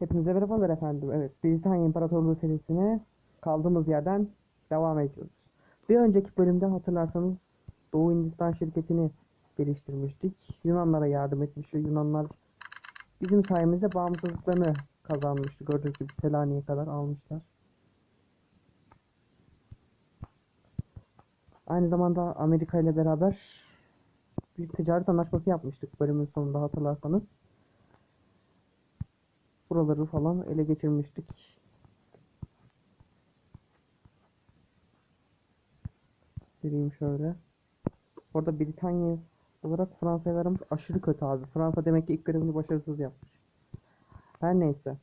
Hepinize merhabalar efendim. Evet, Britanya İmparatorluğu serisine kaldığımız yerden devam ediyoruz. Bir önceki bölümde hatırlarsanız Doğu Hindistan şirketini geliştirmiştik. Yunanlara yardım etmiş ve Yunanlar bizim sayemizde bağımsızlıklarını kazanmıştı. Gördüğünüz gibi Selanik'e kadar almışlar. Aynı zamanda Amerika ile beraber bir ticaret anlaşması yapmıştık bölümün sonunda hatırlarsanız buraları falan ele geçirmiştik. Vereyim şöyle. Orada Britanya olarak Fransızlarımız aşırı kötü abi. Fransa demek ki ilk görevini başarısız yapmış. Her neyse.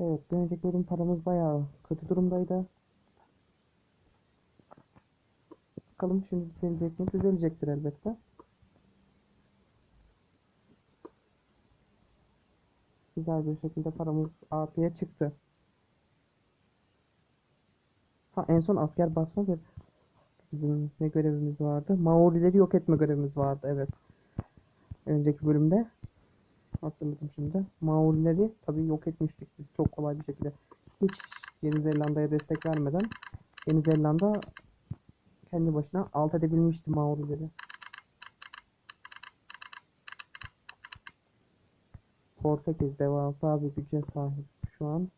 Evet, bir bölüm paramız bayağı kötü durumdaydı. Bakalım şimdi düzelecek mi? Düzelecektir elbette. Güzel bir şekilde paramız artıya çıktı. Ha en son asker basma bir bizim ne görevimiz vardı? Maorileri yok etme görevimiz vardı evet. Önceki bölümde hatırladım şimdi. Maorileri tabii yok etmiştik biz çok kolay bir şekilde. Hiç Yeni Zelanda'ya destek vermeden Yeni Zelanda kendi başına alt edebilmişti Maorileri. Portekiz devasa bir güce sahip şu an.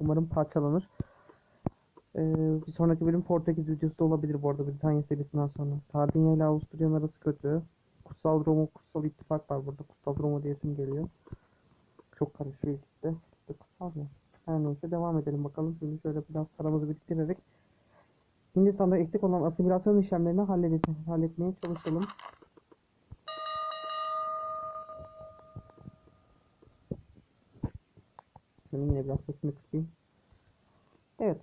Umarım parçalanır. Ee, bir sonraki bölüm Portekiz videosu da olabilir bu arada Britanya serisinden sonra. Sardinya ile Avusturya'nın arası kötü. Kutsal Roma, Kutsal İttifak var burada. Kutsal Roma diyesim geliyor. Çok karışıyor ikisi de. Kutsal ya. Her neyse devam edelim bakalım. Şimdi şöyle biraz paramızı biriktirerek Hindistan'da eksik olan asimilasyon işlemlerini hallet halletmeye çalışalım. Şunu yine biraz sesini kısayım. Evet.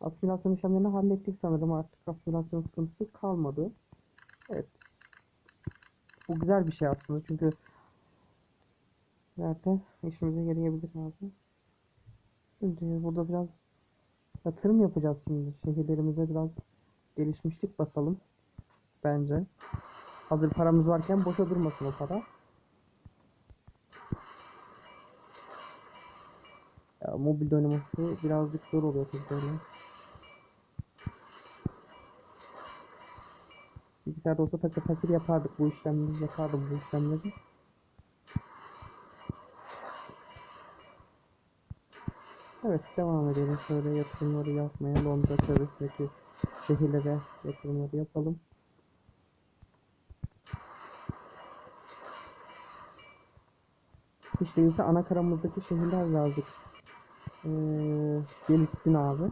Asimilasyon işlemlerini hallettik sanırım. Artık asimilasyon sıkıntısı kalmadı. Evet. Bu güzel bir şey aslında. Çünkü zaten işimize yarayabilir abi. Şimdi burada biraz yatırım yapacağız şimdi. Şehirlerimize biraz gelişmişlik basalım. Bence. Hazır paramız varken boşa durmasın o para. Ya, mobilde oynaması birazcık zor oluyor böyle. Bilgisayarda olsa takır takır yapardık bu işlemleri, yapardım bu işlemleri. Evet devam edelim şöyle yatırımları yapmaya Londra çevresindeki şehirlere yatırımları yapalım. İşte ise ana karamızdaki şehirler birazcık ee, gelişsin abi.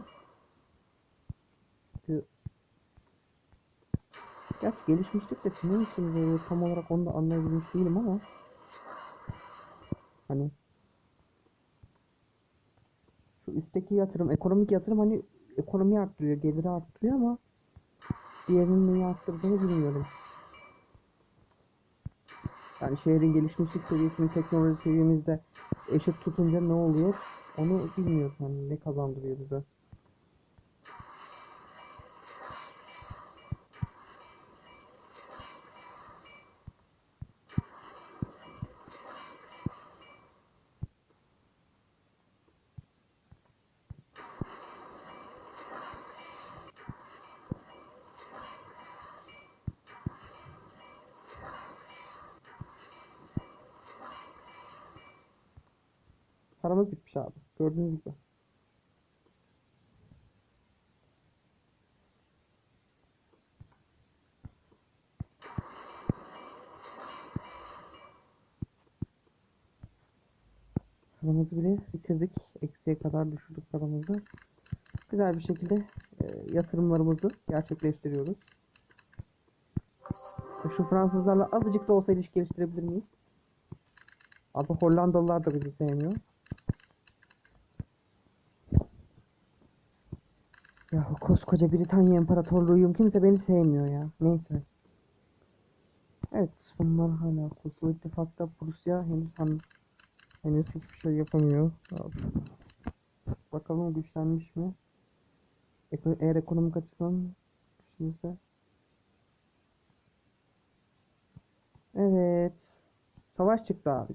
Gerçi gelişmişlik de ne için böyle tam olarak onu da anlayabilmiş değilim ama hani şu üstteki yatırım, ekonomik yatırım hani ekonomiyi arttırıyor, geliri arttırıyor ama diğerinin neyi arttırdığını bilmiyorum. Yani şehrin gelişmişlik seviyesini teknoloji seviyemizde eşit tutunca ne oluyor onu bilmiyoruz hani ne kazandırıyor bize. Paramız bitmiş abi. Gördüğünüz gibi. Paramızı bile bitirdik. Eksiye kadar düşürdük paramızı. Güzel bir şekilde e, yatırımlarımızı gerçekleştiriyoruz. Şu Fransızlarla azıcık da olsa ilişki geliştirebilir miyiz? Abi Hollandalılar da bizi sevmiyor. Ya koskoca Britanya İmparatorluğuyum. Kimse beni sevmiyor ya. Neyse. Evet. Bunlar hala Kutsal İttifak'ta Prusya henüz han, henüz hiçbir şey yapamıyor. Bakalım güçlenmiş mi? Eğer ekonomik açıdan güçlüyse. Evet. Savaş çıktı abi.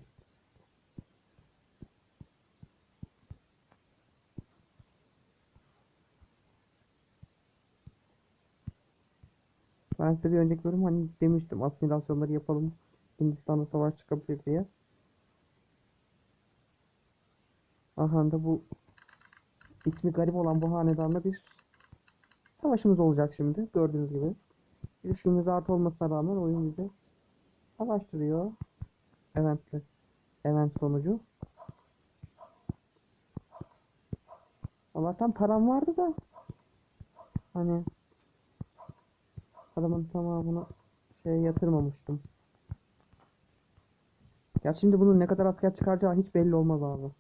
Ben size bir önceki bölüm hani demiştim asimilasyonları yapalım. Hindistan'da savaş çıkabilir diye. Aha da bu ismi garip olan bu hanedanla bir savaşımız olacak şimdi. Gördüğünüz gibi. İlişkimiz artı olmasına rağmen oyun bizi savaştırıyor. Event'le. Event sonucu. Allah'tan param vardı da hani adamın tamamını şeye yatırmamıştım. Ya şimdi bunun ne kadar asker çıkaracağı hiç belli olmaz abi.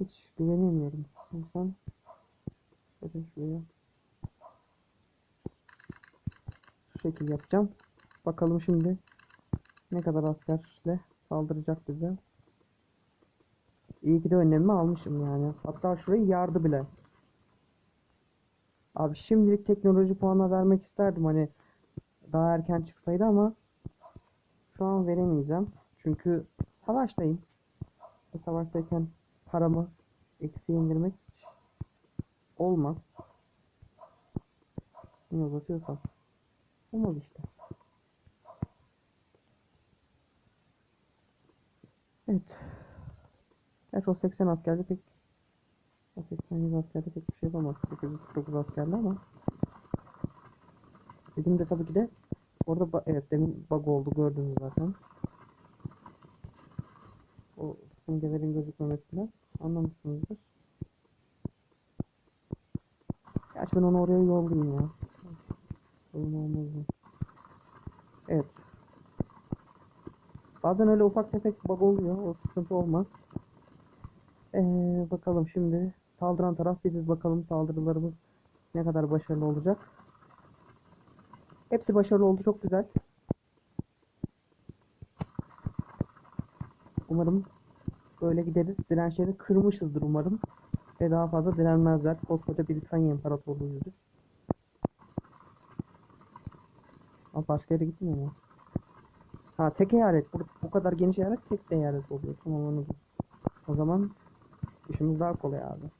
Hiç güvenemiyorum. İnsan Bakın şuraya. Şu şekil yapacağım. Bakalım şimdi ne kadar askerle saldıracak bize. İyi ki de önlemimi almışım yani. Hatta şurayı yardı bile. Abi şimdilik teknoloji puanı vermek isterdim hani daha erken çıksaydı ama şu an veremeyeceğim. Çünkü savaştayım. Bu savaştayken paramı eksiye indirmek olmaz. Ne uzatıyorsam. Olmaz işte. Evet. Gerçi o 80 askerde pek o 80 100 askerde pek bir şey yapamaz. 849 askerli ama Dedim de tabii ki de orada evet demin bug oldu gördünüz zaten. O simgelerin gözükmemesinden anlamışsınızdır. Gerçi ben onu oraya yollayayım ya. Sorun olmaz mı? Evet. Bazen öyle ufak tefek bug oluyor. O sıkıntı olmaz. Ee, bakalım şimdi. Saldıran taraf biziz. Bakalım saldırılarımız ne kadar başarılı olacak. Hepsi başarılı oldu. Çok güzel. Umarım böyle gideriz. Dirençleri kırmışızdır umarım. Ve daha fazla direnmezler. Koskoca Britanya İmparatorluğuyuz biz. Ama başka yere gitmiyor mu? Ha tek eyalet. Bu, bu kadar geniş eyalet tek eyalet oluyor. Tamam anladım. O zaman işimiz daha kolay abi.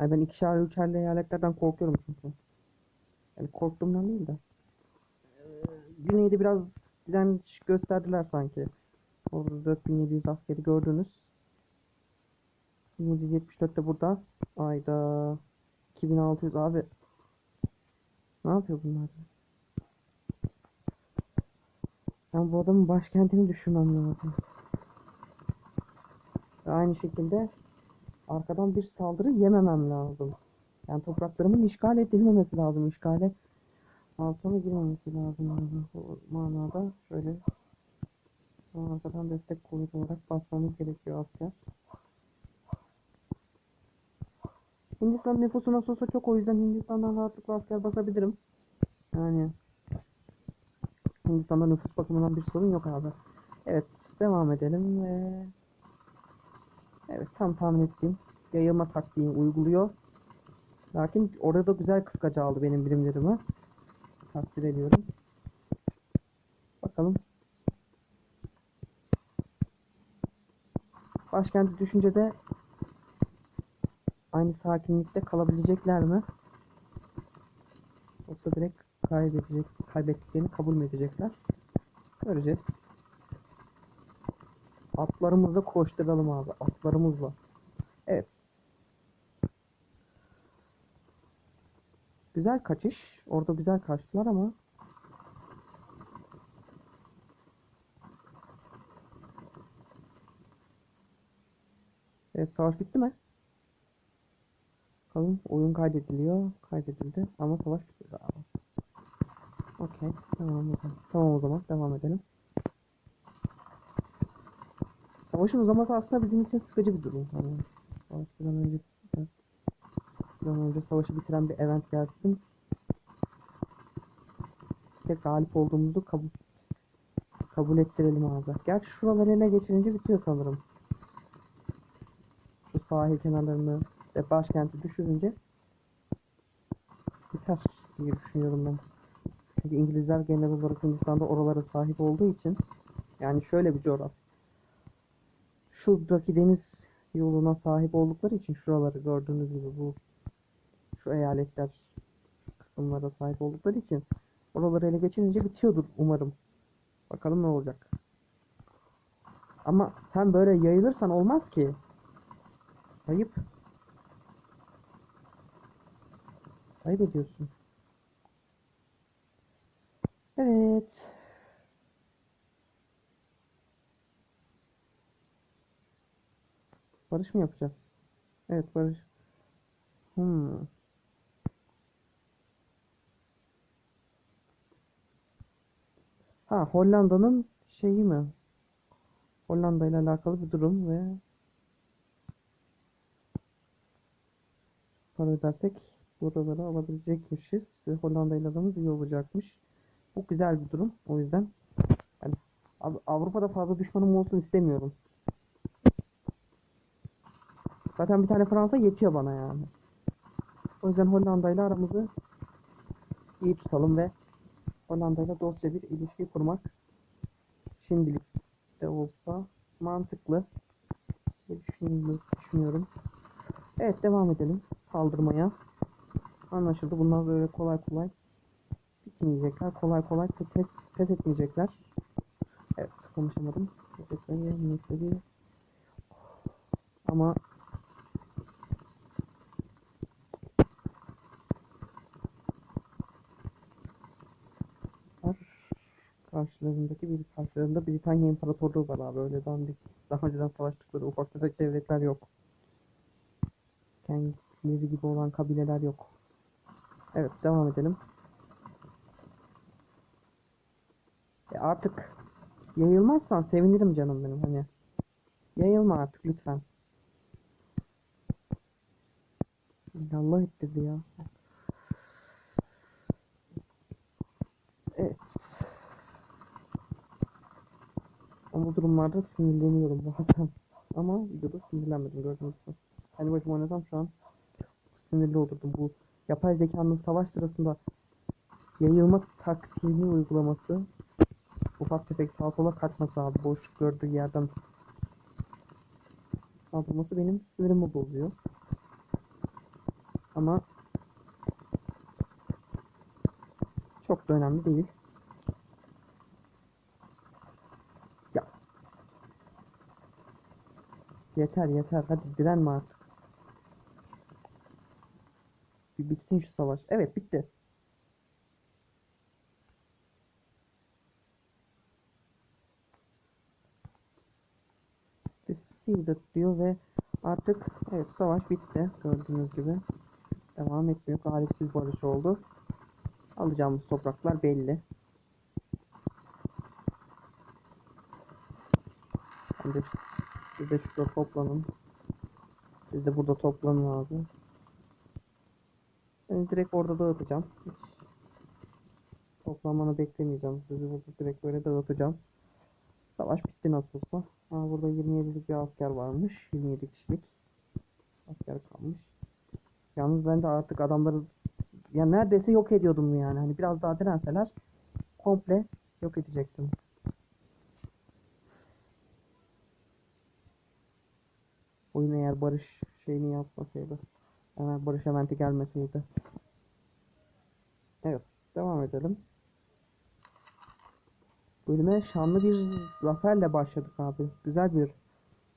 Yani ben ikişer üçerli eyaletlerden korkuyorum çünkü. Yani korktuğumdan değil de. Ee, Güneyde biraz direnç gösterdiler sanki. Orada 4700 askeri gördünüz. 1774 de burada. Ayda 2600 abi. Ne yapıyor bunlar? Ben bu adamın başkentini düşürmem lazım. Ve aynı şekilde arkadan bir saldırı yememem lazım. Yani topraklarımın işgal edilmemesi lazım. İşgale altına girmemesi lazım. Bu manada şöyle arkadan destek kuvveti olarak basmamız gerekiyor asker. Hindistan nüfusu nasıl olsa çok o yüzden Hindistan'dan rahatlıkla asker basabilirim. Yani Hindistan'da nüfus bakımından bir sorun yok abi. Evet devam edelim ve Evet tam tahmin ettiğim yayılma taktiği uyguluyor. Lakin orada güzel kıskaca aldı benim birimlerimi. Takdir ediyorum. Bakalım. Başkenti düşünce de aynı sakinlikte kalabilecekler mi? Yoksa direkt kaybedecek, kaybettiklerini kabul mü edecekler? Göreceğiz. Atlarımızla koşturalım abi. Atlarımızla. Evet. Güzel kaçış. Orada güzel kaçtılar ama Evet savaş bitti mi? Bakalım oyun kaydediliyor. Kaydedildi ama savaş bitti abi. Okey. Tamam o. Tamam o zaman devam edelim. Savaşın uzaması aslında bizim için sıkıcı bir durum. Hani savaştan önce bir an önce savaşı bitiren bir event gelsin. Tek galip olduğumuzu kabul kabul ettirelim abi. Gerçi şuraları ele geçirince bitiyor sanırım. Şu sahil kenarlarını ve başkenti düşürünce biter diye düşünüyorum ben. Çünkü İngilizler genel olarak Hindistan'da oralara sahip olduğu için yani şöyle bir coğrafya. Şuradaki deniz yoluna sahip oldukları için şuraları gördüğünüz gibi bu şu eyaletler kısımlara sahip oldukları için oraları ele geçirince bitiyordur umarım. Bakalım ne olacak. Ama sen böyle yayılırsan olmaz ki. Ayıp. Ayıp ediyorsun. Evet. Barış mı yapacağız? Evet barış. Hmm. Ha Hollanda'nın şeyi mi? Hollanda ile alakalı bir durum ve para ödersek buraları alabilecekmişiz Hollanda ile aramız iyi olacakmış. Bu güzel bir durum. O yüzden yani Av- Avrupa'da fazla düşmanım olsun istemiyorum. Zaten bir tane Fransa yetiyor bana yani. O yüzden Hollanda ile aramızı iyi tutalım ve Hollanda ile dostça bir ilişki kurmak şimdilik de olsa mantıklı. düşünüyorum. Evet devam edelim saldırmaya. Anlaşıldı. Bunlar böyle kolay kolay bitmeyecekler. Kolay kolay pes, pes, etmeyecekler. Evet konuşamadım. Ama var. Karşılarındaki bir karşılarında Britanya İmparatorluğu var abi. Öyle dandik. Daha önceden savaştıkları ufak tefek devletler yok. Kendileri gibi olan kabileler yok. Evet devam edelim. E artık yayılmazsan sevinirim canım benim hani. Yayılma artık lütfen. Allah ettirdi ya. Evet. Ama bu durumlarda sinirleniyorum bazen. Ama videoda sinirlenmedim gördüğünüz gibi. Kendi başıma oynasam şu an sinirli olurdum. Bu yapay zekanın savaş sırasında yayılma taktiğini uygulaması ufak tefek sağa sola kaçması abi boşluk gördüğü yerden saldırması benim sinirimi bozuyor. Ama çok da önemli değil. Yeter yeter hadi direnme artık. Bir bitsin şu savaş. Evet bitti. Sealed diyor ve artık evet savaş bitti gördüğünüz gibi. Devam etmiyor. Galipsiz barış oldu. Alacağımız topraklar belli. Hem siz de şurada toplanın. Siz de burada toplanın abi. Ben direkt orada dağıtacağım. Hiç toplanmanı beklemeyeceğim. Sizi burada direkt böyle dağıtacağım. Savaş bitti nasıl olsa. Ha, burada 27'lik bir asker varmış. 27 kişilik asker kalmış. Yalnız ben de artık adamları ya neredeyse yok ediyordum yani. Hani biraz daha direnseler komple yok edecektim. Oyun eğer barış şeyini yapmasaydı. Hemen barış eventi gelmeseydi. Evet. Devam edelim. Bölüme şanlı bir zaferle başladık abi. Güzel bir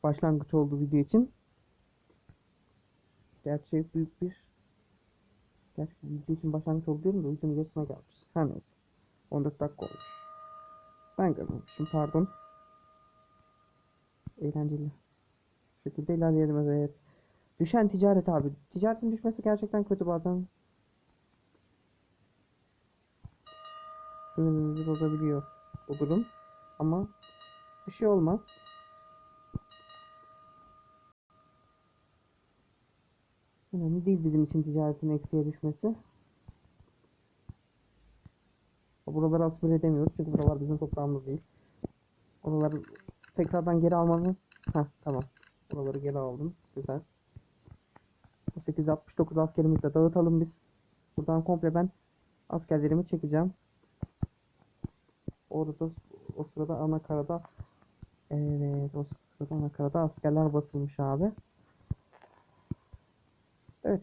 başlangıç oldu video için. Gerçi büyük bir Gerçi video için başlangıç oldu diyorum da videonun yarısına gelmiş. Her neyse. 14 dakika olmuş. Ben görmemişim pardon. Eğlenceli. Şekilde ilerleyelim evet. Düşen ticaret abi. Ticaretin düşmesi gerçekten kötü bazen. Sinirimizi bozabiliyor bu durum. Ama bir şey olmaz. Önemli değil bizim için ticaretin eksiye düşmesi. Buraları asimile edemiyoruz çünkü buralar bizim toprağımız değil. Oraları tekrardan geri almamı... Heh tamam. Buraları geri aldım. Güzel. 869 askerimizi de dağıtalım biz. Buradan komple ben askerlerimi çekeceğim. Orada o sırada ana evet o sırada ana askerler basılmış abi. Evet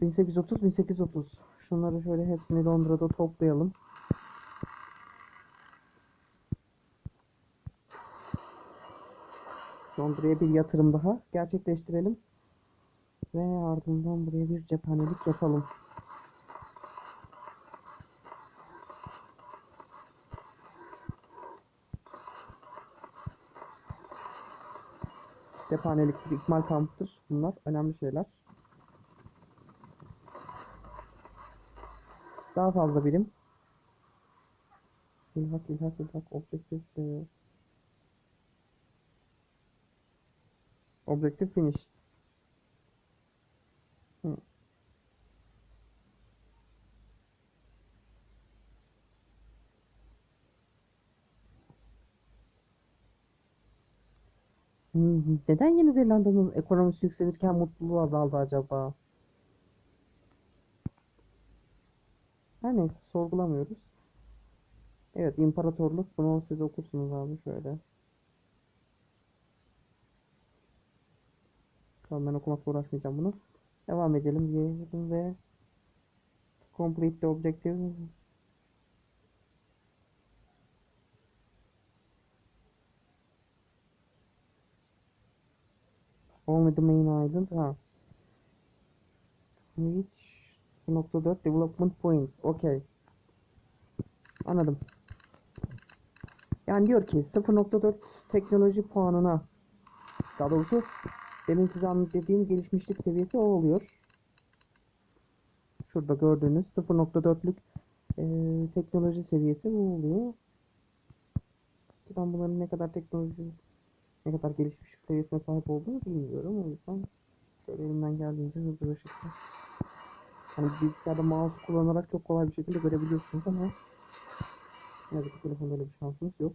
1830 1830 şunları şöyle hepsini Londra'da toplayalım. Londra'ya bir yatırım daha gerçekleştirelim. Ve ardından buraya bir cephanelik yapalım. Cephanelik bir ikmal kampıdır. Bunlar önemli şeyler. Daha fazla birim. İlhak, ilhak, ilhak, objektif, e, objektif finish. Neden Yeni Zelanda'nın ekonomisi yükselirken mutluluğu azaldı acaba? Her neyse sorgulamıyoruz. Evet imparatorluk bunu siz okursunuz abi şöyle. Tamam ben okumakla uğraşmayacağım bunu. Devam edelim diyelim ve complete the objective. Only the main island. Ha. Reach 0.4 development points. Okay. Anladım. Yani diyor ki 0.4 teknoloji puanına daha doğrusu demin size dediğim gelişmişlik seviyesi o oluyor. Şurada gördüğünüz 0.4'lük eee, teknoloji seviyesi bu oluyor. Ben bunların ne kadar teknoloji ne kadar gelişmişlik seviyesine sahip olduğunu bilmiyorum. O yüzden şöyle elimden geldiğince hızlı bir şekilde hani bilgisayarda mouse kullanarak çok kolay bir şekilde görebiliyorsunuz ama ne yazık ki telefonda öyle bir şansınız yok.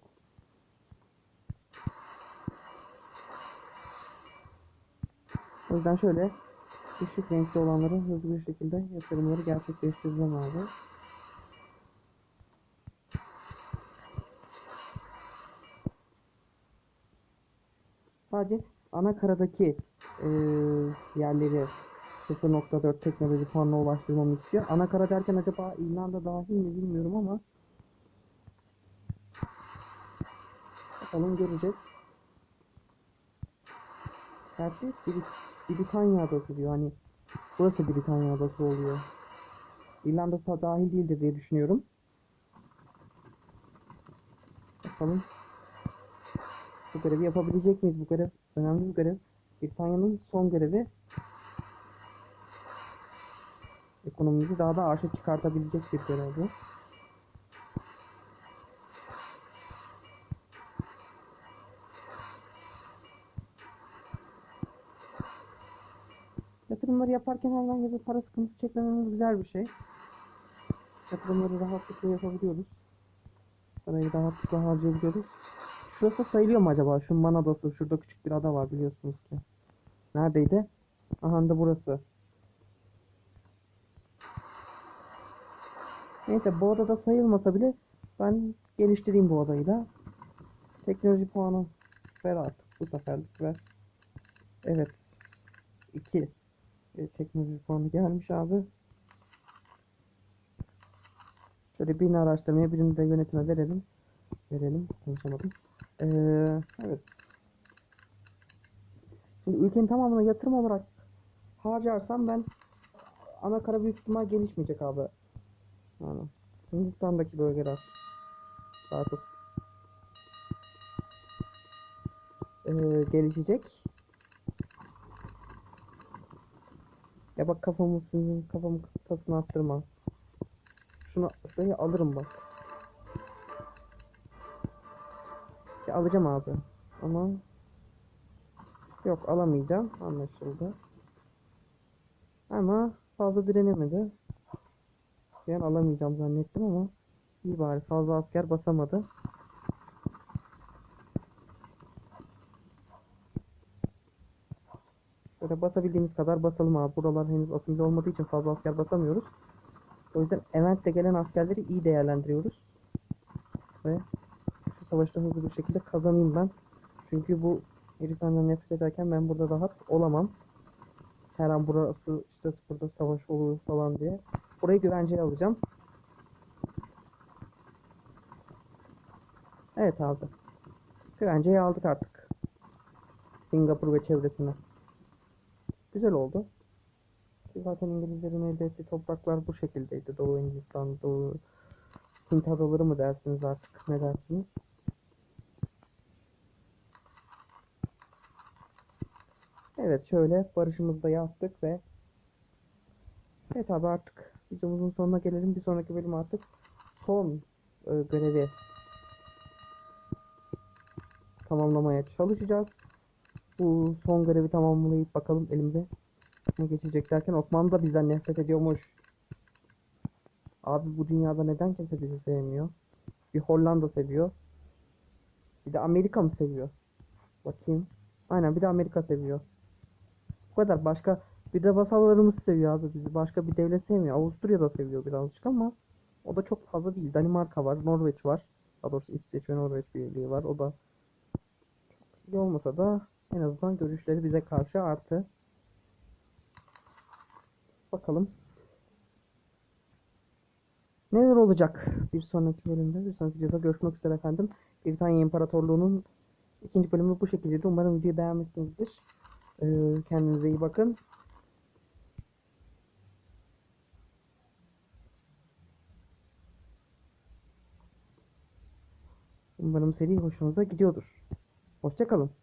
O yüzden şöyle düşük renkli olanları hızlı bir şekilde yatırımları gerçekleştireceğim abi. Sadece ana karadaki eee, yerleri 0.4 teknoloji puanına ulaştırmamı istiyor. Ana kara derken acaba İrlanda dahil mi bilmiyorum ama bakalım göreceğiz. Gerçi Brit- Britanya adası diyor. Hani burası Britanya adası oluyor. İrlanda dahil değildir diye düşünüyorum. Bakalım. Bu görevi yapabilecek miyiz? Bu görev önemli bir görev. Britanya'nın son görevi. Ekonomimizi daha da arşa çıkartabilecek bir görev bu. Yaparken herhangi bir para sıkıntısı çekmememiz güzel bir şey. Yatırımları rahatlıkla yapabiliyoruz. Parayı rahatlıkla harcayabiliyoruz. Şurası sayılıyor mu acaba? Şu Man Adası. Şurada küçük bir ada var biliyorsunuz ki. Neredeydi? Aha da burası. Neyse bu adada sayılmasa bile ben geliştireyim bu adayı da. Teknoloji puanı ver artık bu seferlik ver. Evet. 2 teknoloji puanı gelmiş abi. Şöyle birini araştırmaya birini de yönetime verelim. Verelim. Konuşamadım. Ee, evet. Şimdi ülkenin tamamına yatırım olarak harcarsam ben ana kara büyük ihtimal gelişmeyecek abi. Yani Hindistan'daki bölgeler daha çok ee, gelişecek. Ya bak kafamı kafamı tasını attırma. Şunu şurayı alırım bak. Ya alacağım abi. Ama yok alamayacağım. Anlaşıldı. Ama fazla direnemedi. Yani alamayacağım zannettim ama iyi bari fazla asker basamadı. Böyle basabildiğimiz kadar basalım abi. Buralar henüz asimile olmadığı için fazla asker basamıyoruz. O yüzden eventte gelen askerleri iyi değerlendiriyoruz. Ve şu savaşta hızlı bir şekilde kazanayım ben. Çünkü bu herif benden nefret ederken ben burada rahat olamam. Her an burası işte burada savaş olur falan diye. Burayı güvenceye alacağım. Evet abi. Güvenceyi aldık artık. Singapur ve çevresine. Güzel oldu. Ki Zaten İngilizlerin elde ettiği topraklar bu şekildeydi. Doğu Hindistan, Doğu Hint adaları mı dersiniz artık ne dersiniz? Evet şöyle barışımızı da yaptık ve Evet abi artık videomuzun sonuna gelelim. Bir sonraki bölüm artık son e, görevi tamamlamaya çalışacağız. Bu son görevi tamamlayıp bakalım elimize ne geçecek derken Osmanlı da bizden nefret ediyormuş. Abi bu dünyada neden kimse bizi sevmiyor? Bir Hollanda seviyor. Bir de Amerika mı seviyor? Bakayım. Aynen bir de Amerika seviyor. Bu kadar başka bir de vasallarımız seviyor abi bizi. Başka bir devlet sevmiyor. Avusturya da seviyor birazcık ama o da çok fazla değil. Danimarka var, Norveç var. Daha doğrusu İsveç ve Norveç birliği var. O da iyi olmasa da en azından görüşleri bize karşı artı. Bakalım. Neler olacak bir sonraki bölümde, bir sonraki videoda görüşmek üzere efendim. Britanya İmparatorluğu'nun ikinci bölümü bu şekildeydi. Umarım videoyu beğenmişsinizdir. Ee, kendinize iyi bakın. Umarım seri hoşunuza gidiyordur. Hoşçakalın.